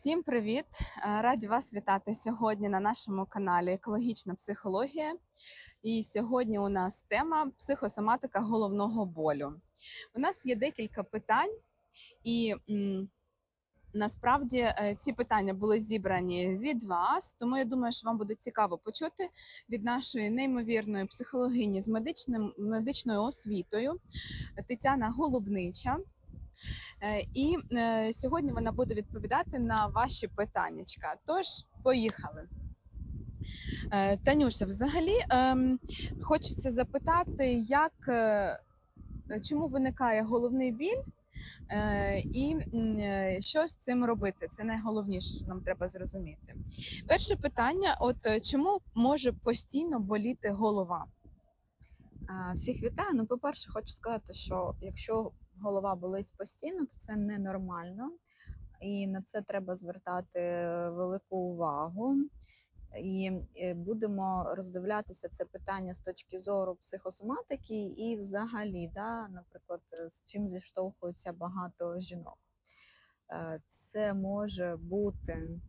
Всім привіт! Е, Раді вас вітати сьогодні на нашому каналі Екологічна психологія. І сьогодні у нас тема психосоматика головного болю. У нас є декілька питань, і м, насправді е, ці питання були зібрані від вас, тому я думаю, що вам буде цікаво почути від нашої неймовірної психологині з медичним, медичною освітою Тетяна Голубнича. Е, І е, сьогодні вона буде відповідати на ваші питання. Тож, поїхали. Е, Танюша, взагалі ем, хочеться запитати, як, чому виникає головний біль, і що з цим робити? Це найголовніше, що нам треба зрозуміти. Перше питання: от чому може постійно боліти голова? Всіх вітаю. Ну, по-перше, хочу сказати, що якщо голова болить постійно, то це ненормально, і на це треба звертати велику увагу. І е, будемо роздивлятися це питання з точки зору психосоматики і взагалі, да, наприклад, з чим зіштовхуються багато жінок. Е, Це може бути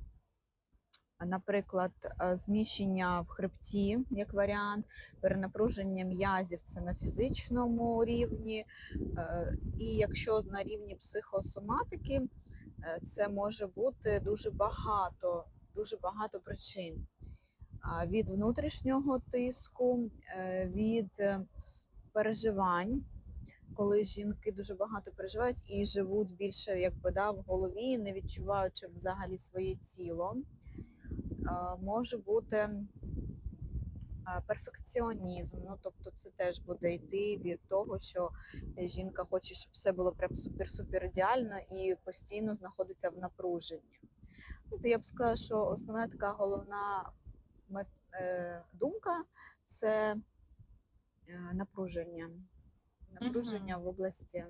наприклад, е, зміщення в хребті як варіант, перенапруження м'язів це на фізичному рівні. Е, І якщо на рівні психосоматики, е, це може бути дуже багато, дуже багато причин. Від внутрішнього тиску, від переживань. Коли жінки дуже багато переживають і живуть більше якби да, в голові, не відчуваючи взагалі своє тіло, може бути перфекціонізм. Ну, тобто це теж буде йти від того, що е, жінка хоче, щоб все було прям супер-супер ідеально і постійно знаходиться в напруженні. Ну, то я б сказала, що основна така головна е, думка це е, напруження. Напруження в області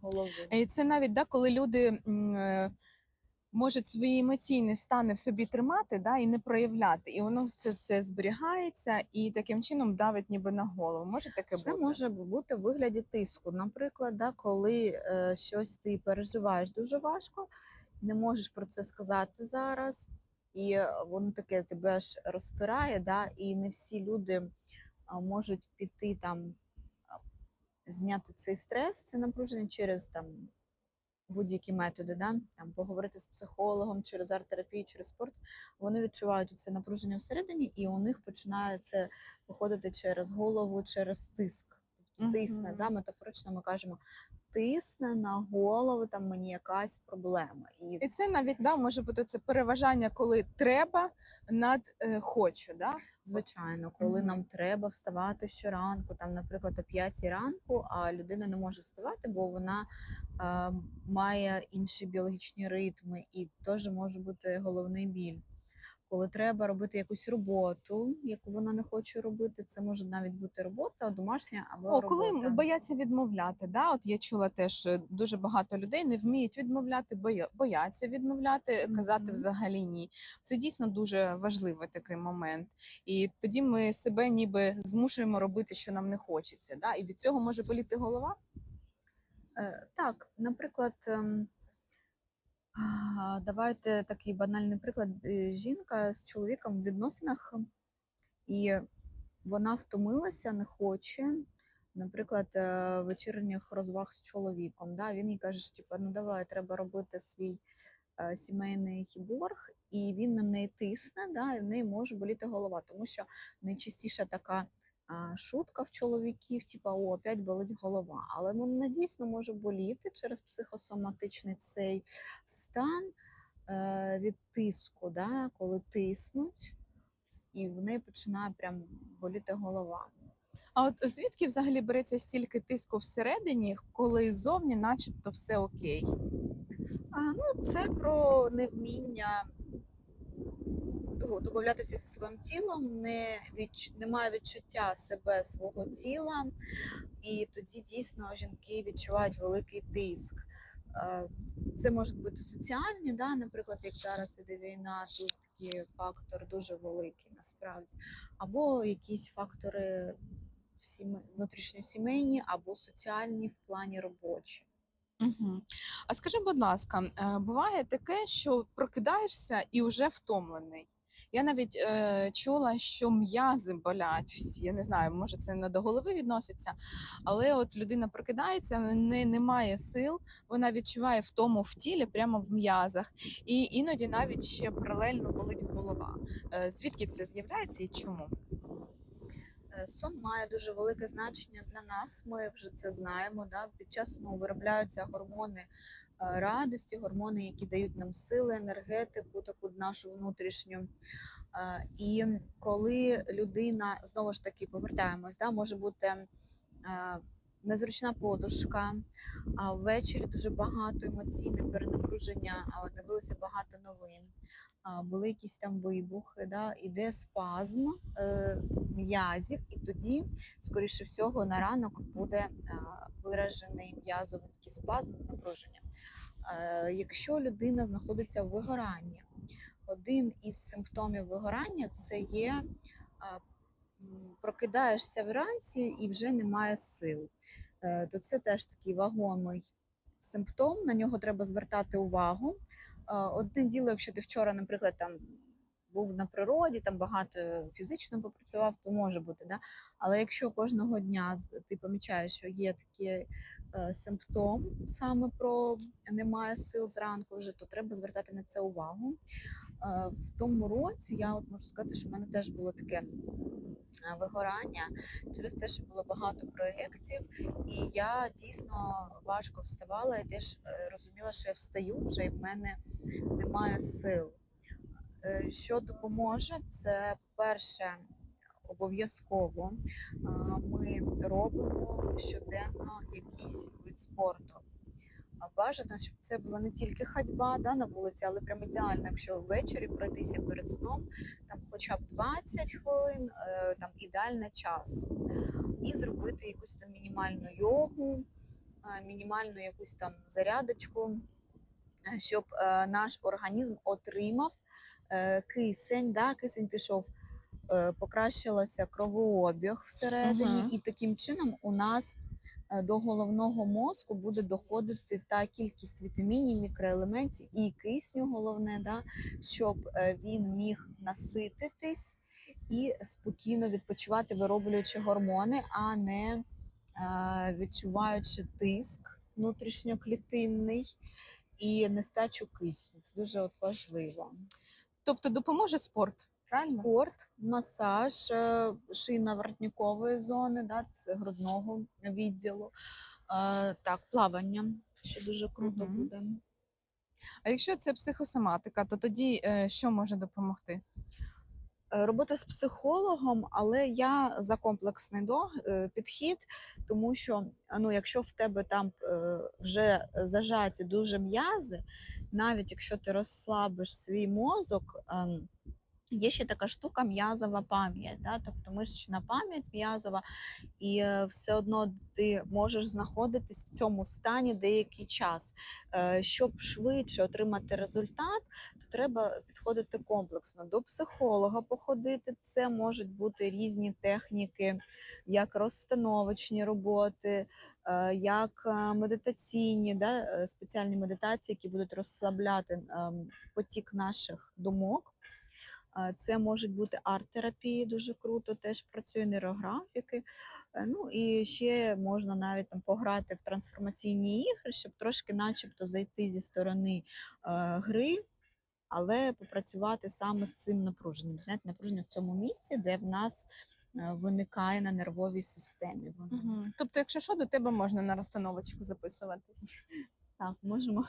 голови. І це навіть да, коли люди можуть свої емоційні стани в собі тримати да, і не проявляти, і воно все, все зберігається і таким чином давить ніби на голову. Може таке Це бути? може бути в вигляді тиску. Наприклад, да, коли е, щось ти переживаєш дуже важко, не можеш про це сказати зараз, і е, воно таке тебе ж розпирає, да, і не всі люди можуть піти там зняти цей стрес, це напруження через там будь-які методи, да? там поговорити з психологом через арт-терапію, через спорт. Вони відчувають це напруження всередині, і у них починає це виходити через голову, через тиск. Тобто тисне, Мгм. да? метафорично ми кажемо, тисне на голову, там мені якась проблема. І І це навіть да, може бути це переважання, коли треба над е, хочу. Да? Звичайно, коли нам треба вставати щоранку, там, наприклад, о 5 ранку, а людина не може вставати, бо вона е, має інші біологічні ритми, і теж може бути головний біль. Коли треба робити якусь роботу, яку вона не хоче робити, це може навіть бути робота домашня або О, коли бояться відмовляти. Да? От я чула теж е, дуже багато людей не вміють відмовляти, бояться відмовляти, казати Мгм. взагалі ні. Це дійсно дуже важливий такий момент. І тоді ми себе ніби змушуємо робити, що нам не хочеться. Да? І від цього може боліти голова. Е, Так, наприклад, ем, давайте такий банальний приклад. Е, Жінка з чоловіком в відносинах, і вона втомилася, не хоче, наприклад, е, вечірніх розваг з чоловіком. Да? Він їй каже, що типу, ну давай, треба робити свій е, сімейний борг, і він на неї тисне, да? і в неї може боліти голова, тому що найчастіша така шутка в чоловіків, типа о, опять болить голова. Але вона дійсно може боліти через психосоматичний цей стан е, від тиску, да? коли тиснуть, і в неї починає прям боліти голова. А от звідки взагалі береться стільки тиску всередині, коли зовні, начебто, все окей? А, ну, це про невміння домовлятися зі своїм тілом, не відч... немає відчуття себе свого тіла, і тоді дійсно жінки відчувають великий тиск. Е, Це можуть бути соціальні, да, наприклад, як зараз іде війна, тут такий фактор дуже великий насправді, або якісь фактори внутрішньосімейні, або соціальні в плані робочі. Угу. А скажи, будь ласка, е, буває таке, що прокидаєшся і вже втомлений. Я навіть е, чула, що м'язи болять всі. Я не знаю, може це не до голови відноситься, але от людина прокидається, не, немає сил, вона відчуває втому в тілі, прямо в м'язах, і іноді навіть ще паралельно болить голова. Е, звідки це з'являється і чому? Е, Сон має дуже велике значення для нас. Ми вже це знаємо. Да? Під час сну виробляються гормони радості, гормони, які дають нам сили, енергетику, таку нашу внутрішню. Е, І коли людина знову ж таки повертаємось, да? може бути е, незручна подушка, а ввечері дуже багато емоційне перенапруження, дивилися багато новин. Були якісь там вибухи, да, іде спазм е, м'язів, і тоді, скоріше всього, на ранок буде а, виражений м'язовий такий спазм напруження. Е, якщо людина знаходиться в вигоранні, один із симптомів вигорання це є прокидаєшся вранці і вже немає сил. Е, то це теж такий вагомий симптом, на нього треба звертати увагу. Одне діло, якщо ти вчора, наприклад, там був на природі, там багато фізично попрацював, то може бути. Да? Але якщо кожного дня ти помічаєш, що є такий е, симптом саме про немає сил зранку вже, то треба звертати на це увагу. Е, В тому році я от можу сказати, що в мене теж було таке е, вигорання через те, що було багато проєктів, і я дійсно важко вставала і теж е, розуміла, що я встаю вже і в мене немає сил. Що допоможе, це перше обов'язково ми робимо щоденно якийсь вид спорту. Бажано, щоб це була не тільки ходьба да, на вулиці, але прям ідеально, якщо ввечері пройтися перед сном, там хоча б 20 хвилин, е, там ідеальний час. І зробити якусь там мінімальну йогу, е, мінімальну якусь там зарядочку, е, щоб наш організм отримав кисень, да, кисень пішов, покращилося кровообіг всередині, Мгм. і таким чином у нас до головного мозку буде доходити та кількість вітамінів, мікроелементів і кисню, головне, да, щоб е, він міг насититись і спокійно відпочивати, вироблюючи гормони, а не е, відчуваючи тиск внутрішньоклітинний і нестачу кисню. Це дуже от важливо. Тобто допоможе спорт, правильно? Спорт, масаж е, шийно-воротникової зони, да, це грудного відділу. Е, Так, плавання, що дуже круто Мгм. буде. А якщо це психосоматика, то тоді е, що може допомогти? Робота з психологом, але я за комплексний до, підхід, тому що ну, якщо в тебе там вже зажаті дуже м'язи, навіть якщо ти розслабиш свій мозок, ем, є ще така штука м'язова пам'ять, да? тобто мишечна пам'ять м'язова, і е, все одно ти можеш знаходитись в цьому стані деякий час. Е, Щоб швидше отримати результат, то треба підходити комплексно. До психолога походити. Це можуть бути різні техніки, як розстановочні роботи, е, як е, медитаційні, да, е, спеціальні медитації, які будуть розслабляти ем, потік наших думок. Це можуть бути арт-терапії, дуже круто, теж працює нейрографіки. Е, Ну і ще можна навіть там пограти в трансформаційні ігри, щоб трошки, начебто, зайти зі сторони е, гри, але попрацювати саме з цим напруженням. Знаєте, напруження в цьому місці, де в нас е, виникає на нервовій системі. Угу. Тобто, якщо що, до тебе можна на розстановочку записуватись. Так, можемо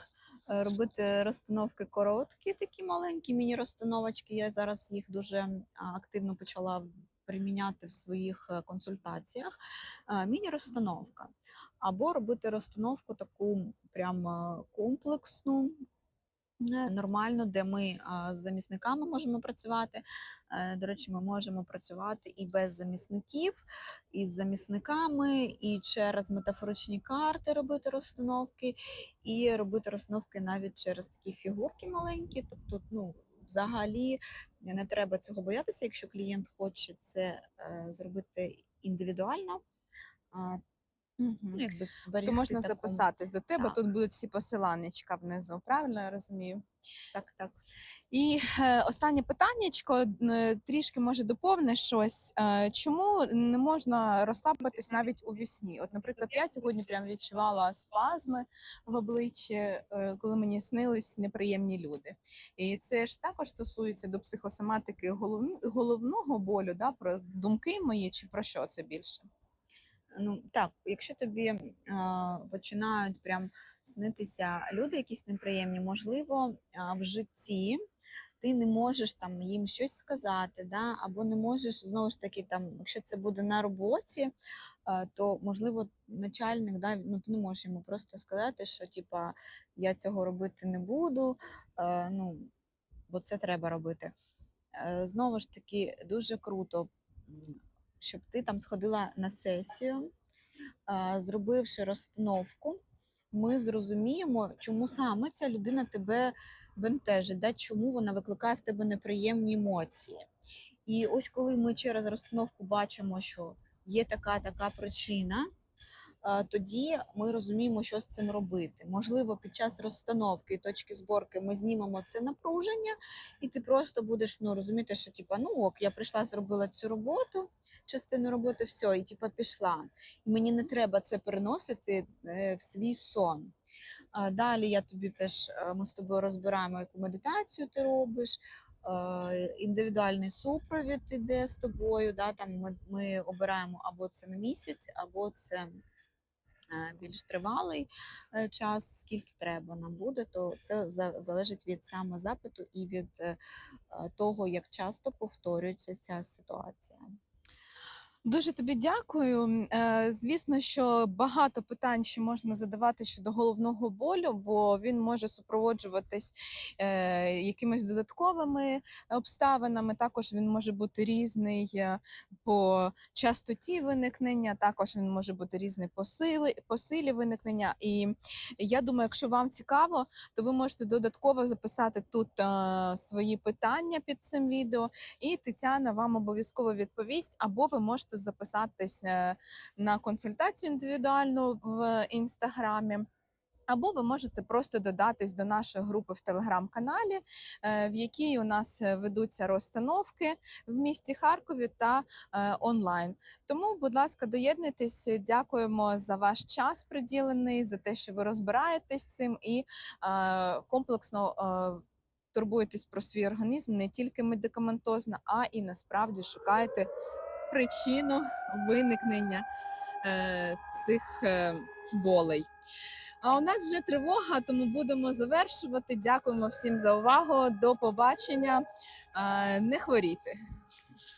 робити розстановки короткі, такі маленькі міні-розстановочки. Я зараз їх дуже активно почала приміняти в своїх е, консультаціях. Е, Міні-розстановка. Або робити розстановку таку прям е, комплексну, е, нормально, де ми з замісниками можемо працювати. Е, До речі, ми можемо працювати і без замісників, і з замісниками, і через метафоричні карти робити розстановки, і робити розстановки навіть через такі фігурки маленькі. Тобто, ну, взагалі не треба цього боятися, якщо клієнт хоче це е, зробити індивідуально. А, Мгм. Ну, якби зберегти То можна таку- записатись до тебе. Так. Тут будуть всі посиланнячка внизу. Правильно я розумію? Так, так. І е, останнє питаннячко, е, трішки може доповниш щось. Е, чому не можна розслабитись навіть у вісні? От, наприклад, я сьогодні прям відчувала спазми в обличчі, е, коли мені снились неприємні люди. І це ж також стосується до психосоматики голов... головного болю, да? про думки мої чи про що це більше? Ну так, якщо тобі а, починають прям снитися люди, якісь неприємні, можливо, в житті ти не можеш там їм щось сказати, да? або не можеш знову ж таки, там, якщо це буде на роботі, а, то можливо начальник, да, ну ти не можеш йому просто сказати, що типа я цього робити не буду, а, ну бо це треба робити. Е, Знову ж таки, дуже круто, щоб ти там сходила на сесію, зробивши розстановку, ми зрозуміємо, чому саме ця людина тебе бентежить, да? чому вона викликає в тебе неприємні емоції. І ось коли ми через розстановку бачимо, що є така така причина, тоді ми розуміємо, що з цим робити. Можливо, під час розстановки і точки зборки ми знімемо це напруження, і ти просто будеш ну, розуміти, що типа, ну ок, я прийшла, зробила цю роботу, частину роботи, все, і типа пішла. І мені не треба це переносити е, в свій сон. Далі я тобі теж е, ми з тобою розбираємо, яку медитацію ти робиш. е, Індивідуальний супровід іде з тобою. Да, там ми, ми обираємо або це на місяць, або це більш тривалий час, скільки треба нам буде, то це залежить від самозапиту і від того, як часто повторюється ця ситуація. Дуже тобі дякую. Е, Звісно, що багато питань ще можна задавати щодо головного болю, бо він може супроводжуватись е, якимись додатковими обставинами. Також він може бути різний е, по частоті виникнення, також він може бути різний по силі, по силі виникнення. І я думаю, якщо вам цікаво, то ви можете додатково записати тут свої питання під цим відео, і Тетяна вам обов'язково відповість, або ви можете записатись е, на консультацію індивідуальну в інстаграмі. Або ви можете просто додатись до нашої групи в телеграм-каналі, е, в якій у нас е, ведуться розстановки в місті Харкові та онлайн. Тому, будь ласка, доєднуйтесь. Дякуємо за ваш час приділений, за те, що ви розбираєтесь цим і комплексно турбуєтесь про свій організм не тільки медикаментозно, а і насправді шукаєте причину виникнення е, цих е, болей. А у нас вже тривога, тому будемо завершувати. Дякуємо всім за увагу. До побачення. Е, Не хворійте.